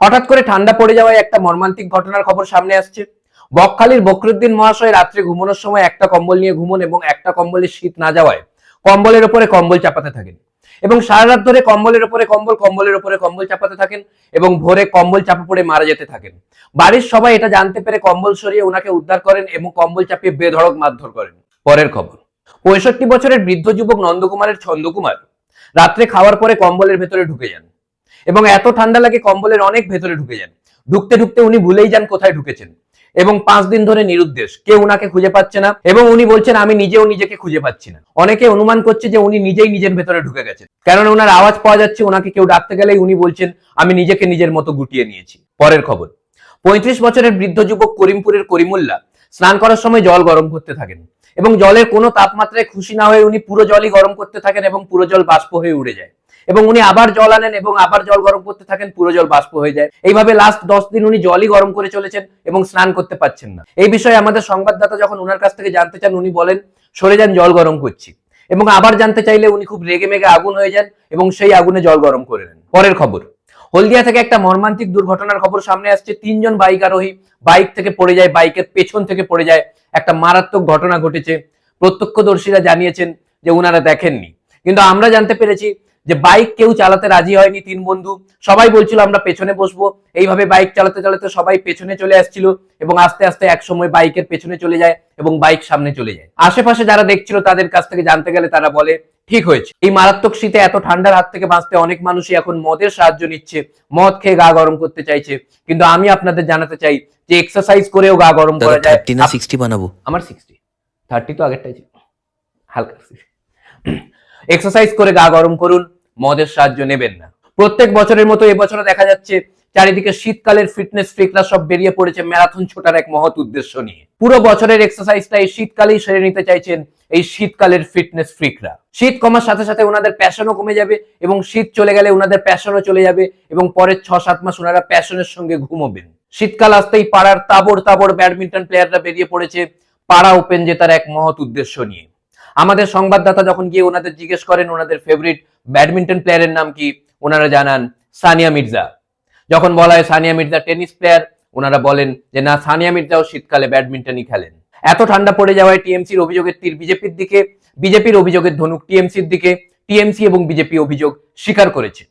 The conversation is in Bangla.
হঠাৎ করে ঠান্ডা পড়ে যাওয়ায় একটা মর্মান্তিক ঘটনার খবর সামনে আসছে। বকখালির বকরুদ্দিন মহাশয় রাত্রে ঘুমানোর সময় একটা কম্বল নিয়ে ঘুমন এবং একটা কম্বলে শীত না যাওয়ায় কম্বলের উপরে কম্বল চাপাতে থাকেন এবং সারা রাত ধরে কম্বলের উপরে কম্বল, কম্বলের উপরে কম্বল চাপাতে থাকেন এবং ভোরে কম্বল চাপা পড়ে মারা যেতে থাকেন। বাড়ির সবাই এটা জানতে পেরে কম্বল সরিয়ে ওনাকে উদ্ধার করেন এবং কম্বল চাপিয়ে বেধড়ক মারধর করেন। পরের খবর, পঁয়ষট্টি বছরের বৃদ্ধ যুবক নন্দকুমারের ছন্দকুমার। রাত্রে খাওয়ার পরে কম্বলের ভেতরে ঢুকে যান। এবং এত ঠান্ডা লাগে কম্বলের অনেক ভেতরে ঢুকে যান। ঢুকতে ঢুকতে উনি ভুলেই যান কোথায় ঢুকেছেন। এবং পাঁচ দিন ধরে নিরুদ্দেশ, কেউ উনাকে খুঁজে পাচ্ছে না এবং উনি বলছেন, আমি নিজেও নিজেকে খুঁজে পাচ্ছি না। অনেকে অনুমান করছে যে উনি নিজেই নিজের ভেতরে ঢুকে গেছেন। কারণ ওনার আওয়াজ পাওয়া যাচ্ছে ওনাকে কেউ ডাকতে গেলেই উনি বলছেন, আমি নিজেকে নিজের মতো গুটিয়ে নিয়েছি। পরের খবর, পঁয়ত্রিশ বছরের বৃদ্ধ যুবক করিমপুরের করিমুল্লাহ স্নান করার সময় জল গরম করতে থাকেন এবং জলের কোনো তাপমাত্রায় খুশি না হয়ে উনি পুরো জলই গরম করতে থাকেন এবং পুরো জল বাষ্প হয়ে উড়ে যায়। এবং উনি আবার জল আনেন এবং আবার জল গরম করতে থাকেন, পুরো জল বাষ্প হয়ে যায়। এইভাবে লাস্ট দশ দিন উনি জলই গরম করে চলেছেন এবং স্নান করতে পারছেন না। এই বিষয়ে আমাদের সংবাদদাতা যখন ওনার কাছ থেকে জানতে চান, উনি বলেন, সরে যান, জল গরম করছি। এবং আবার জানতে চাইলে উনি খুব রেগে মেগে আগুন হয়ে যান এবং সেই আগুনে জল গরম করে নেন। পরের খবর, হলদিয়া থেকে একটা মর্মান্তিক দুর্ঘটনার খবর সামনে আসছে। তিনজন বাইক আরোহী বাইক থেকে পড়ে যায়, বাইকের পেছন থেকে পড়ে যায়। একটা মারাত্মক ঘটনা ঘটেছে। প্রত্যক্ষদর্শীরা জানিয়েছেন যে উনারা দেখেননি। কিন্তু আমরা জানতে পেরেছি যে বাইক কেউ চালাতে রাজি হয়নি তিন বন্ধু সবাই বলছিল আমরা পেছনে বসবো। এইভাবে বাইক চালাতে চালাতে সবাই পেছনে চলে আসছিল এবং আস্তে আস্তে এক সময় বাইকের পেছনে চলে যায় এবং বাইক সামনে চলে যায়। আশেপাশে যারা দেখছিল তাদের কাছ থেকে জানতে গেলে তারা বলে ঠিক হয়েছে। এই মারাত্মক শীতে এত ঠান্ডার হাত থেকে বাঁচতে অনেক মানুষই এখন মদের সাহায্য নিচ্ছে মদ খেয়ে গা গরম করতে চাইছে। কিন্তু আমি আপনাদের জানাতে চাই যে এক্সারসাইজ করেও গা গরম করা যায়। না সিক্সটি বানাবো। আমার সিক্সটি থার্টি তো আগেরটাই ছিল। হালকা এক্সারসাইজ করে গা গরম করুন, মদের সাহায্য নেবেন না। প্রত্যেক বছরের মতো এবছরও দেখা যাচ্ছে চারিদিকে শীতকালের ফিটনেস ফ্রিকরা সব বেরিয়ে পড়েছে ম্যারাথন ছোটার এক মহৎ উদ্দেশ্য নিয়ে। পুরো বছরের এক্সারসাইজটা এই শীতকালেই সেরে নিতে চাইছেন এই শীতকালের ফিটনেস ফ্রিকরা শীত কমার সাথে সাথে ওনাদের প্যাশনও কমে যাবে এবং শীত চলে গেলে ওনাদের প্যাশনও চলে যাবে এবং পরের ছ সাত মাস ওনারা প্যাশনের সঙ্গে ঘুমোবেন। শীতকাল আসতেই পাড়ার তাবড় তাবড় ব্যাডমিন্টন প্লেয়াররা বেরিয়ে পড়েছে পাড়া ওপেন জেতার এক মহৎ উদ্দেশ্য নিয়ে। আমাদের সংবাদদাতা যখন গিয়ে ওনাদের জিজ্ঞেস করেন, ওনাদের ফেভারিট ব্যাডমিন্টন প্লেয়ারের নাম কি? ওনারা জানান, সানিয়া মির্জা। যখন বলা হয় সানিয়া মির্জা টেনিস প্লেয়ার ওনারা বলেন যে, না, সানিয়া মির্জাও শীতকালে ব্যাডমিন্টনই খেলেন। এত ঠান্ডা পড়ে যাওয়ায় টিএমসির অভিযোগের তীর বিজেপির দিকে, বিজেপির অভিযোগের ধনুক টিএমসির দিকে, টিএমসি এবং বিজেপি অভিযোগ স্বীকার করেছে।